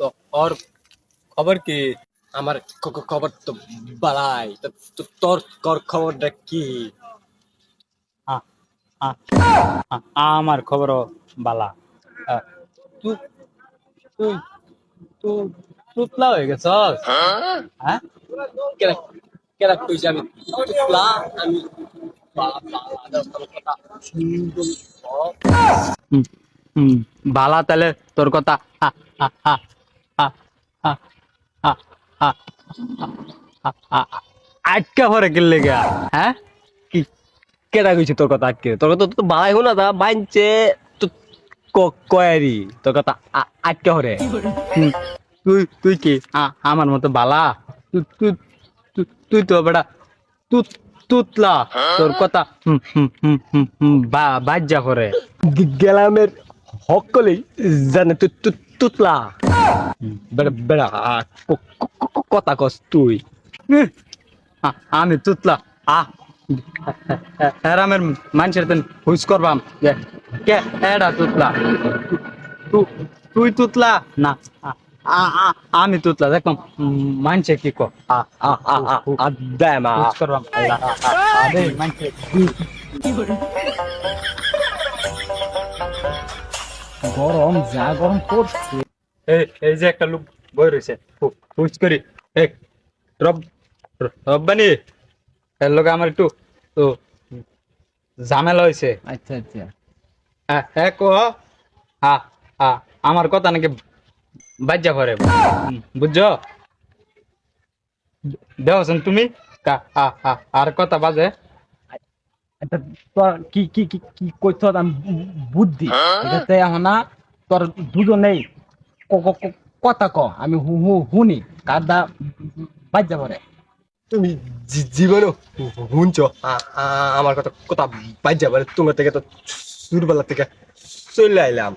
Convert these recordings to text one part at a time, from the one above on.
তো ওর খবর কি? আমার খবর তো বালাই তো তো তোর তোর খবরটা কি? আ- আ- আ- আমার খবরও বালা। আহ, তুই তুই তুই তুতলা হয়ে গেছ হ্যাঁ? কেরা কেরা কইছে আমি তুতলা? আমি বালা কথা ভালা তাহলে তোর কথা আটকা পরে কিনলে গা হ্যাঁ কি কেটা গেছি তোর কথা আটকে তোর কথা তো ভালাই হলো না মানছে কয়ারি তোর কথা আটকা হরে তুই তুই কি আমার মতো বালা তুই তো বেটা তুই তুতলা তোর কথা বাজ্যা করে গেলামের সকলেই জানে তুতলা বেড়া বেড়া কথা কস তুই আমি তুতলা আ হেরামের মানুষের তেন হুইস করবাম কে এডা তুতলা তুই তুতলা না আমি তুতলা দেখো মানছে কি কো করবাম গরম যা গরম পড়ছে এই এই যে একটা লোক বই রয়েছে হুইস করি। এই রব রব্বানি এর লোক আমার একটু তো ঝামেলা হয়েছে। আচ্ছা আচ্ছা। হ্যাঁ কো হ্যাঁ হ্যাঁ আমার কথা নাকি বাজ্যা করে। বুঝছ? দেওয়াছেন তুমি। আর কথা বাজে। এটা তোর কি কি কি কি কইছ আমি বুদ্ধি। এটাতে এখন না তোর দুজনেই ক- ক- ক- কথা ক আমি হু হু শুনি কাদা বাজ্যা পরে তুমি জী- জীবনও শুনছ আমার কথা কথা বাজ্যা বলে তোমার থেকে তো সুরবেলা থেকে চলে আইলাম।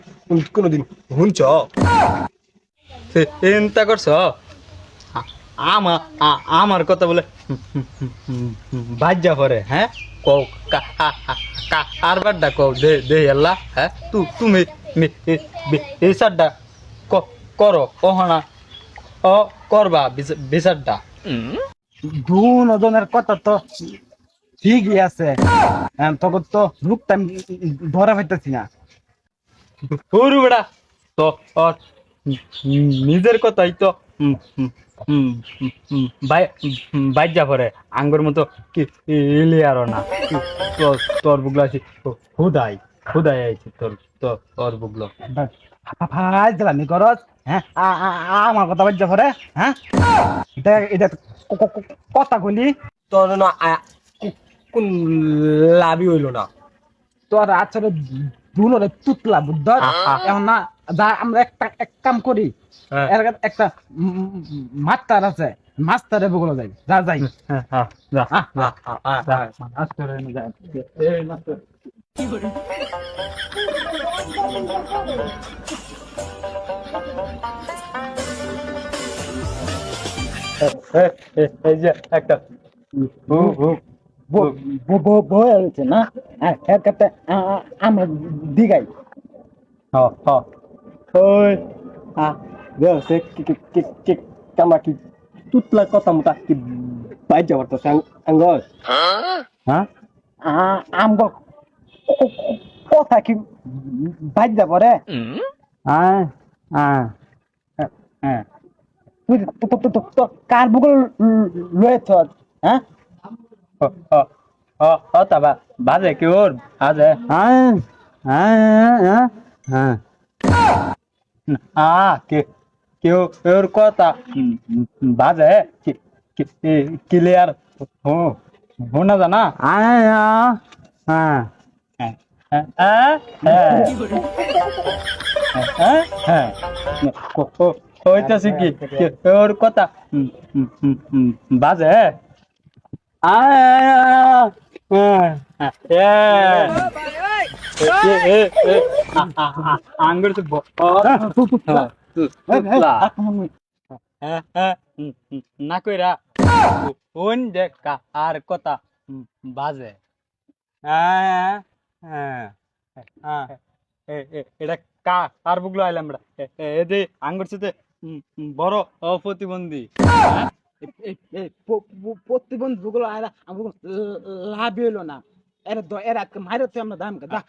কোনোদিন শুনছ চিন্তা করছ? আমার আমার কথা বলে বাজ্যা করে হ্যাঁ? কও আর বারটা কও দে দে আল্লাহ হ্যাঁ তু তুমি এই সারটা করো কহনা ও করবা বিচারটা গুণ ওজনের কথা তো ঠিকই আছে। হ্যাঁ, তখন তো ঢুকতাম ধরা পাইতেছি না। তো নিজের কথাই তো বাইর যা পরে আঙ্গুর মতো কি ইলিয়ারও না তোর বুগলো আছি হুদাই হুদাই আছি তোর তোর বুগলো ভাই দিলামি করস হ্যাঁ আমার কথা বাইর যা পরে হ্যাঁ দেখ এটা কথা কইলি তোর না কোন লাভই হইল না। তোর আচ্ছা দুলরে তুতলা বুদ্ধ এখন না আমরা একটা এক কাম করি। একটা মাস্টার আছে মাস্টারে বগুলো যাই যা যাই। একটা। না? হ্যাঁ, একটা আমার দিঘাই হ হ। thôi à giờ sẽ cái cái cái tút là có tầm ta cái bãi chợ vật sang ăn rồi hả à ăn có có thà cái bãi chợ vật đấy à à à তুই তো তো তো ờ ờ ờ হ্যাঁ ও ও তাবা বাজে কি ওর আজে হ্যাঁ হ্যাঁ হ্যাঁ হ্যাঁ আ কেউ ওর কথা। বাজে ক্লিয়ার হোনা জানা? হ্যাঁ হইতেছে কি ওর কথা। বাজে। আ। আঙ্গুর না কইরা। আর কথা বাজে। হ্যাঁ, হ্যাঁ, হ্যাঁ। এটা কা আর বুকলো আইলাম এদে আঙ্গুর সাথে বড় প্রতিবন্ধী প্রতিবন্ধী বুকলো আইলা আমার লাভ হইল না। এর দ এর আজকে মাইরে তুই আমরা দাম কা দা